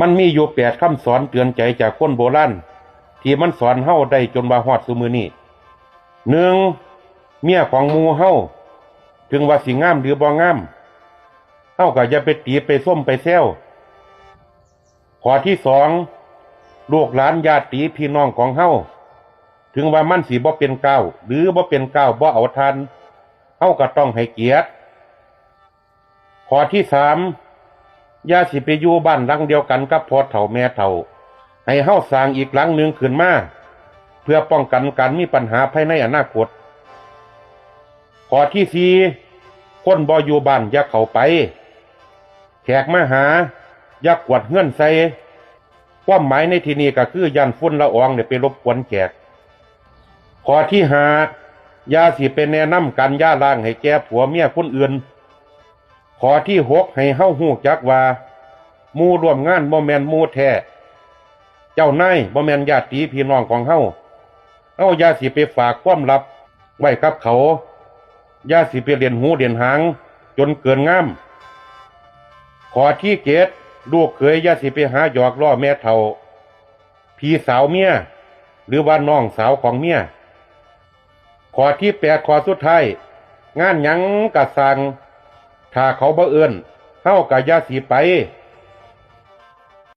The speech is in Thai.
มันมีอยู่แปดคำสอนเตือนใจจากคนโบราณที่มันสอนเฮาได้จนว่าฮอดซุมือนี้หนึ่งเมียของมูเฮาถึงว่าสิงามหรือบ่งามเฮาก็อย่าไปตีไปส้มไปแซวข้อที่สองลูกหลานญาติพี่น้องของเฮาถึงว่ามันสิบ่เป็นเก้าวหรือบ่เป็นเก้าวบ่เอาทันเฮาก็ต้องให้เกียรติข้อที่สาม อย่าสิไปอยู่บ้านหลังเดียวกันกับพอเฒ่าแม่เฒ่า ให้เฮาสร้างอีกหลังหนึ่งขึ้นมาเพื่อป้องกันการมีปัญหาภายในอนาคตข้อที่สี่คนบ่อยู่บ้านอย่าเข้าไป แขกมาหาอย่ากวดเงื่อนใส่ความหมายในที่นี้ก็คือยันฝุ่นละอองเนี่ยไปรบกวนแขกข้อที่ห้ายาสิเป็นแนะนำกันย่าล่างให้แก่ผัวเมียคนอื่น ข้อที่หกให้เฮ้าฮู้จักว่ามูรวมงานบ่แมนมูแท้เจ้านายบ่แมนญาติพี่น้องของเฮ้าเฮายาสิไปฝากความลับ ไว้กับเขายาสิไปเรียนหูเรียนหาง จนเกินงาม ขอที่เกตลูกเคยยาสิไปหาหยอกล้อแม่เฒ่าพี่สาวเมียหรือว่าน้องสาวของเมียขอที่แปดขอสุดท้ายงานยังกะสัง ถ้าเขาบ่เอิ้นเฮากะอย่าสีไป